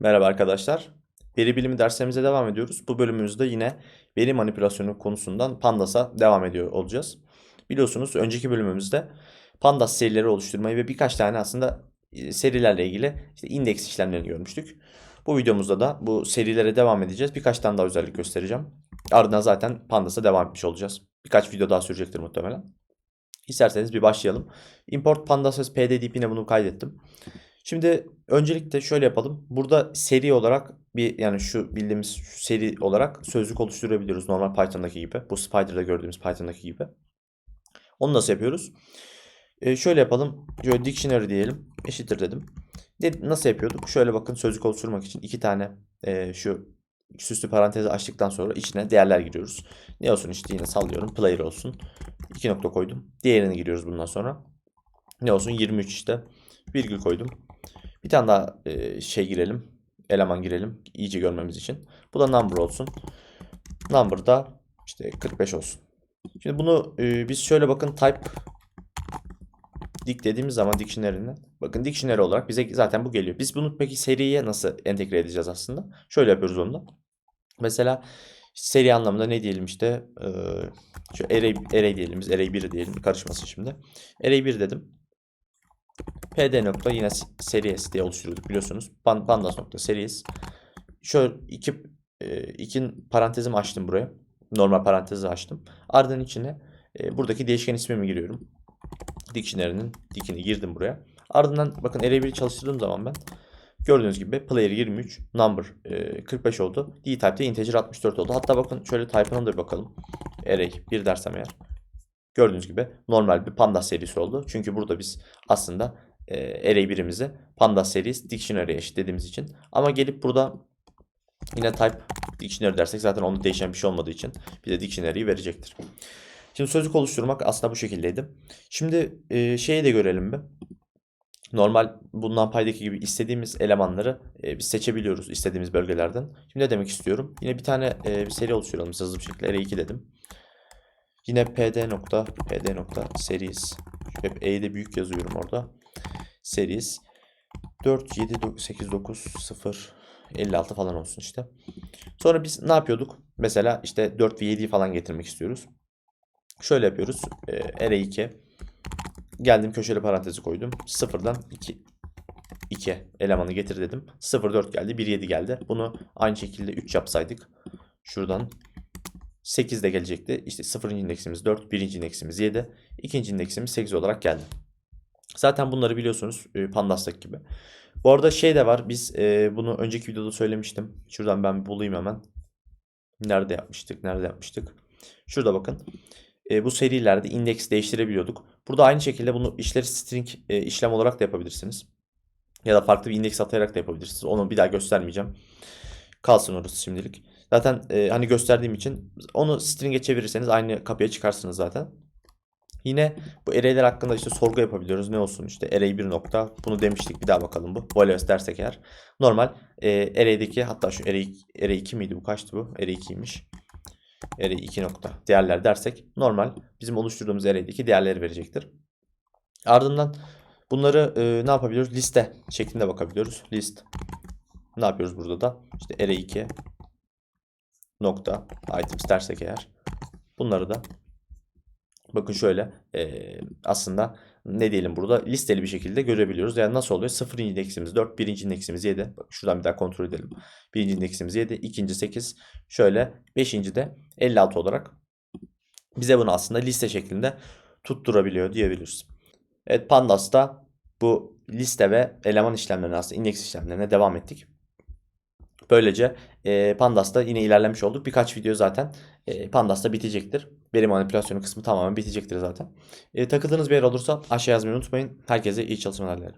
Merhaba arkadaşlar. Veri bilimi derslerimize devam ediyoruz. Bu bölümümüzde yine veri manipülasyonu konusundan Pandas'a devam ediyor olacağız. Biliyorsunuz önceki bölümümüzde Pandas serileri oluşturmayı ve birkaç tane aslında e, serilerle ilgili işte indeks işlemlerini görmüştük. Bu videomuzda da bu serilere devam edeceğiz. Birkaç tane daha özellik göstereceğim. Ardından zaten Pandas'a devam etmiş olacağız. Birkaç video daha sürecektir muhtemelen. İsterseniz bir başlayalım. Import pandas as pddp'ne bunu kaydettim. Şimdi öncelikle şöyle yapalım. Burada seri olarak bir yani şu bildiğimiz şu seri olarak sözlük oluşturabiliyoruz normal Python'daki gibi. Bu Spider'da gördüğümüz Python'daki gibi. Onu nasıl yapıyoruz? Ee, şöyle yapalım. Şöyle dictionary diyelim. Eşittir dedim. De, nasıl yapıyorduk? Şöyle bakın sözlük oluşturmak için iki tane e, şu süslü parantezi açtıktan sonra içine değerler giriyoruz. Ne olsun işte yine sallıyorum. Player olsun. 2 nokta koydum. Diğerini giriyoruz bundan sonra. Ne olsun 23 işte. Virgül koydum. Bir tane daha e, şey girelim. Eleman girelim. iyice görmemiz için. Bu da number olsun. Number da işte 45 olsun. Şimdi bunu e, biz şöyle bakın type dik dediğimiz zaman dictionary'ne bakın dictionary olarak bize zaten bu geliyor. Biz bunu peki seriye nasıl entegre edeceğiz aslında? Şöyle yapıyoruz onu da. Mesela seri anlamında ne diyelim işte e, şu array, array diyelim biz array 1 diyelim karışmasın şimdi. Array 1 dedim. Pd nokta yine series diye oluşturuyorduk biliyorsunuz. Pan- Pandas nokta series. Şöyle iki, e, iki parantezimi açtım buraya. Normal parantezi açtım. Ardından içine e, buradaki değişken ismimi giriyorum. Dictionary'nin dikini girdim buraya. Ardından bakın array 1'i çalıştırdığım zaman ben Gördüğünüz gibi player 23, number e, 45 oldu. D-type'de integer 64 oldu. Hatta bakın şöyle type'ına da bakalım. Array 1 dersem eğer. Gördüğünüz gibi normal bir pandas serisi oldu. Çünkü burada biz aslında e, array birimizi pandas serisi dictionary'e eşitlediğimiz için. Ama gelip burada yine type dictionary dersek zaten onda değişen bir şey olmadığı için bize dictionary'yi verecektir. Şimdi sözlük oluşturmak aslında bu şekildeydi. Şimdi e, şeyi de görelim bir. Normal bundan paydaki gibi istediğimiz elemanları e, biz seçebiliyoruz istediğimiz bölgelerden. Şimdi ne demek istiyorum? Yine bir tane e, bir seri oluşturalım hızlı bir şekilde. R2 dedim. Yine pd nokta pd nokta series. Hep e'yi büyük yazıyorum orada. Series 4 7 8 9 0 56 falan olsun işte. Sonra biz ne yapıyorduk? Mesela işte 4 ve 7'yi falan getirmek istiyoruz. Şöyle yapıyoruz. E, R2 Geldim köşeli parantezi koydum. Sıfırdan 2 2 elemanı getir dedim. 0 4 geldi. 1 7 geldi. Bunu aynı şekilde 3 yapsaydık. Şuradan 8 de gelecekti. İşte 0. indeksimiz 4, 1. indeksimiz 7, 2. indeksimiz 8 olarak geldi. Zaten bunları biliyorsunuz e, Pandas'taki gibi. Bu arada şey de var. Biz e, bunu önceki videoda söylemiştim. Şuradan ben bulayım hemen. Nerede yapmıştık? Nerede yapmıştık? Şurada bakın e, bu serilerde indeks değiştirebiliyorduk. Burada aynı şekilde bunu işleri string işlem olarak da yapabilirsiniz. Ya da farklı bir indeks atayarak da yapabilirsiniz. Onu bir daha göstermeyeceğim. Kalsın orası şimdilik. Zaten e, hani gösterdiğim için onu string'e çevirirseniz aynı kapıya çıkarsınız zaten. Yine bu array'ler hakkında işte sorgu yapabiliyoruz. Ne olsun işte array 1 nokta. Bunu demiştik bir daha bakalım bu. Values dersek eğer. Normal e, array'deki hatta şu array, array 2 miydi bu kaçtı bu? Array 2'ymiş array 2 nokta değerler dersek normal bizim oluşturduğumuz array'deki değerleri verecektir. Ardından bunları e, ne yapabiliyoruz? Liste şeklinde bakabiliyoruz. List. Ne yapıyoruz burada da? İşte array 2 nokta items dersek eğer bunları da bakın şöyle e, aslında ne diyelim burada listeli bir şekilde görebiliyoruz. Yani nasıl oluyor? 0. indeksimiz 4, 1. indeksimiz 7. Bak şuradan bir daha kontrol edelim. 1. indeksimiz 7, 2. 8, şöyle 5. de 56 olarak bize bunu aslında liste şeklinde tutturabiliyor diyebiliriz. Evet Pandas'ta bu liste ve eleman işlemlerine aslında indeks işlemlerine devam ettik. Böylece e, Pandas'ta yine ilerlemiş olduk. Birkaç video zaten e, Pandas'ta bitecektir. Veri manipülasyonu kısmı tamamen bitecektir zaten. E, takıldığınız bir yer olursa aşağı yazmayı unutmayın. Herkese iyi çalışmalar dilerim.